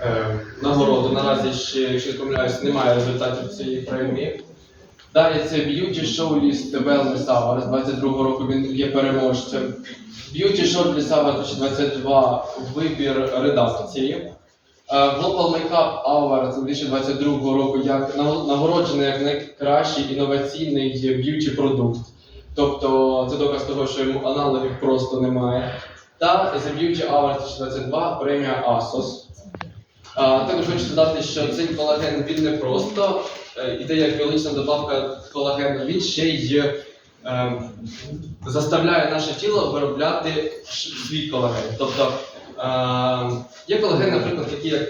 е, нагороду. Наразі ще, якщо помиляюсь, немає результатів цієї премії. Далі це Beauty Show List Wellness Awards 22 року він є переможцем. List Awards 2022 вибір редакції. Е, Global Makeup Awards 2022 року як нагороджений як найкращий інноваційний б'юті продукт. Тобто це доказ того, що йому аналогів просто немає. Та The Beauty Awards 2022 премія ASOS. Також хочу додати, що цей колаген він не просто е, іде як біологічна добавка колагену, він ще й е, заставляє наше тіло виробляти свій колаген. Тобто е, є колаген, наприклад, як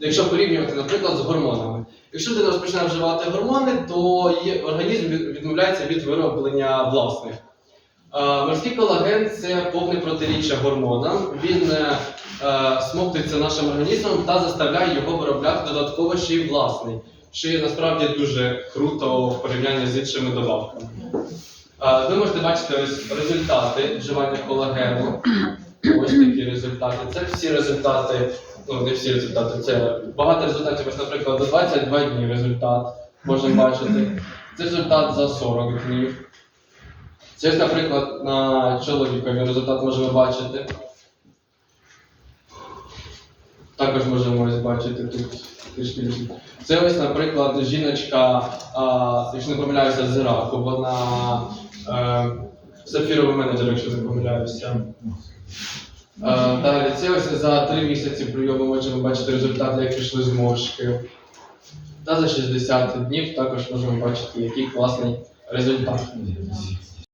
якщо порівнювати, наприклад, з гормонами. Якщо людина розпочинає вживати гормони, то організм відмовляється від вироблення власних. Е, Морський колаген це повне протиріччя гормонам. Він е, е, смоктується нашим організмом та заставляє його виробляти додатково ще й власний, що є насправді дуже круто в порівнянні з іншими добавками. Е, Ви можете бачити ось результати вживання колагену. Ось такі результати. Це всі результати, ну не всі результати, це багато результатів. Ось, наприклад, за 22 дні результат можемо бачити. Це результат за 40 днів. Це, наприклад, на чоловікові результат можемо бачити. Також можемо ось бачити тут трішки. Це ось, наприклад, жіночка, а, якщо не помиляюся, з Іраку. Вона е, сапфіровий менеджер, якщо не помиляюся. Е, далі, це ось за три місяці прийому можемо бачити результати, як пішли зморшки. Та за 60 днів також можемо бачити, який класний результат.